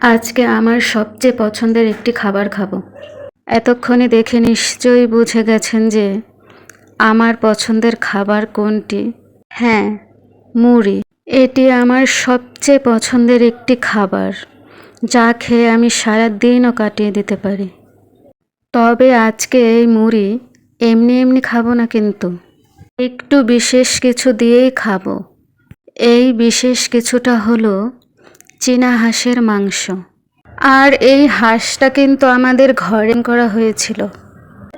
আজকে আমার সবচেয়ে পছন্দের একটি খাবার খাব। এতক্ষণে দেখে নিশ্চয়ই বুঝে গেছেন যে আমার পছন্দের খাবার কোনটি। হ্যাঁ মুড়ি। এটি আমার সবচেয়ে পছন্দের একটি খাবার, যা খেয়ে আমি সারা দিনও কাটিয়ে দিতে পারি। তবে আজকে এই মুড়ি এমনি এমনি খাব না কিন্তু। একটু বিশেষ কিছু দিয়েই খাব। এই বিশেষ কিছুটা হলো চীনা হাঁসের মাংস। আর এই হাঁসটা কিন্তু আমাদের ঘরে করা হয়েছিল।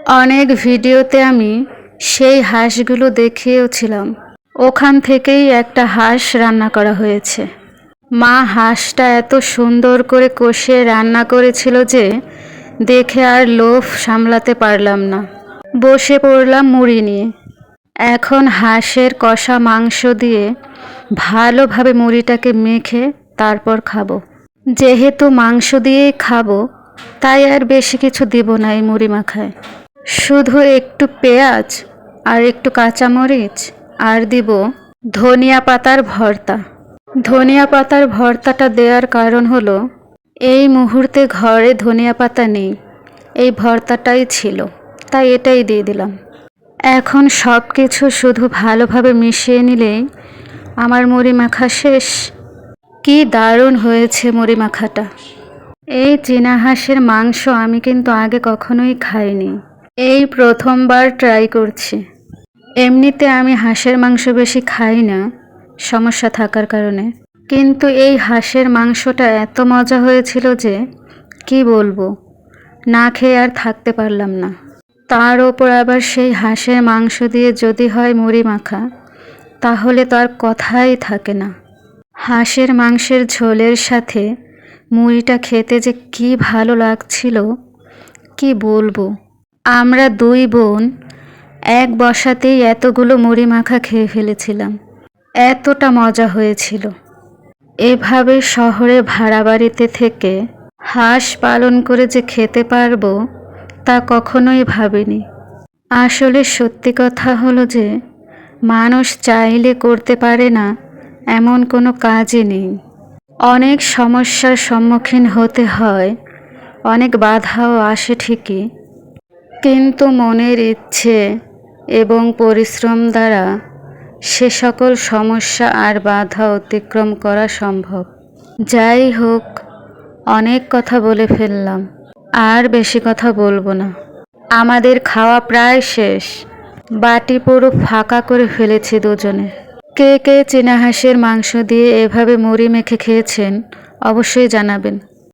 অনেক ভিডিওতে আমি সেই হাঁসগুলো দেখিয়েওছিলাম ওখান থেকেই একটা হাঁস রান্না করা হয়েছে। মা হাঁসটা এত সুন্দর করে কষিয়ে রান্না করেছিল যে দেখে আর লোভ সামলাতে পারলাম না। বসে পড়লাম মুড়ি নিয়ে। এখন হাঁসের কষা মাংস দিয়ে ভালোভাবে মুড়িটাকে মেখে তারপর খাব। যেহেতু মাংস দিয়েই খাব, তাই আর বেশি কিছু দিব না এই মুড়ি মাখায়। শুধু একটু পেঁয়াজ আর একটু কাঁচামরিচ আর দিব ধনিয়া পাতার ভর্তা। ধনিয়া পাতার ভর্তাটা দেওয়ার কারণ হলো, এই মুহূর্তে ঘরে ধনিয়া পাতা নেই। এই ভর্তাটাই ছিল, তাই এটাই দিয়ে দিলাম। এখন সব কিছু শুধু ভালোভাবে মিশিয়ে নিলেই আমার মুড়ি মাখা শেষ। কি দারুণ হয়েছে মুড়ি মাখাটা। এই চীনা হাঁসের মাংস আমি কিন্তু আগে কখনোই খাইনি। এই প্রথমবার ট্রাই করছি। এমনিতে আমি হাঁসের মাংস বেশি খাই না, সমস্যা থাকার কারণে। কিন্তু এই হাঁসের মাংসটা এত মজা হয়েছিল যে, কি বলব? না খেয়ে আর থাকতে পারলাম না। তার ওপর আবার সেই হাঁসের মাংস দিয়ে যদি হয় মুড়ি মাখা, তাহলে তো আর কথাই থাকে না। হাঁসের মাংসের ঝোলের সাথে মুড়িটা খেতে যে কি ভালো লাগছিল, কি বলব? আমরা দুই বোন এক বসাতেই এতগুলো মুড়ি মাখা খেয়ে ফেলেছিলাম। এতটা মজা হয়েছিল। এভাবে শহরে ভাড়া বাড়িতে থেকে হাঁস পালন করে যে খেতে পারব, তা কখনোই ভাবিনি। আসলে সত্যি কথা হলো যে, মানুষ চাইলে করতে পারে না এমন কোনো কাজই নেই। অনেক সমস্যার সম্মুখীন হতে হয়, অনেক বাধাও আসে ঠিকই। কিন্তু মনের ইচ্ছে এবং পরিশ্রম দ্বারা সে সকল সমস্যা আর বাধা অতিক্রম করা সম্ভব। যাই হোক, অনেক কথা বলে ফেললাম, আর বেশি কথা বলব না। আমাদের খাওয়া প্রায় শেষ, বাটি পুরো ফাঁকা করে ফেলেছি দুজনে কে কে চীনা হাঁসের মাংস দিয়ে এভাবে মুড়ি মেখে খেয়েছেন অবশ্যই জানাবেন।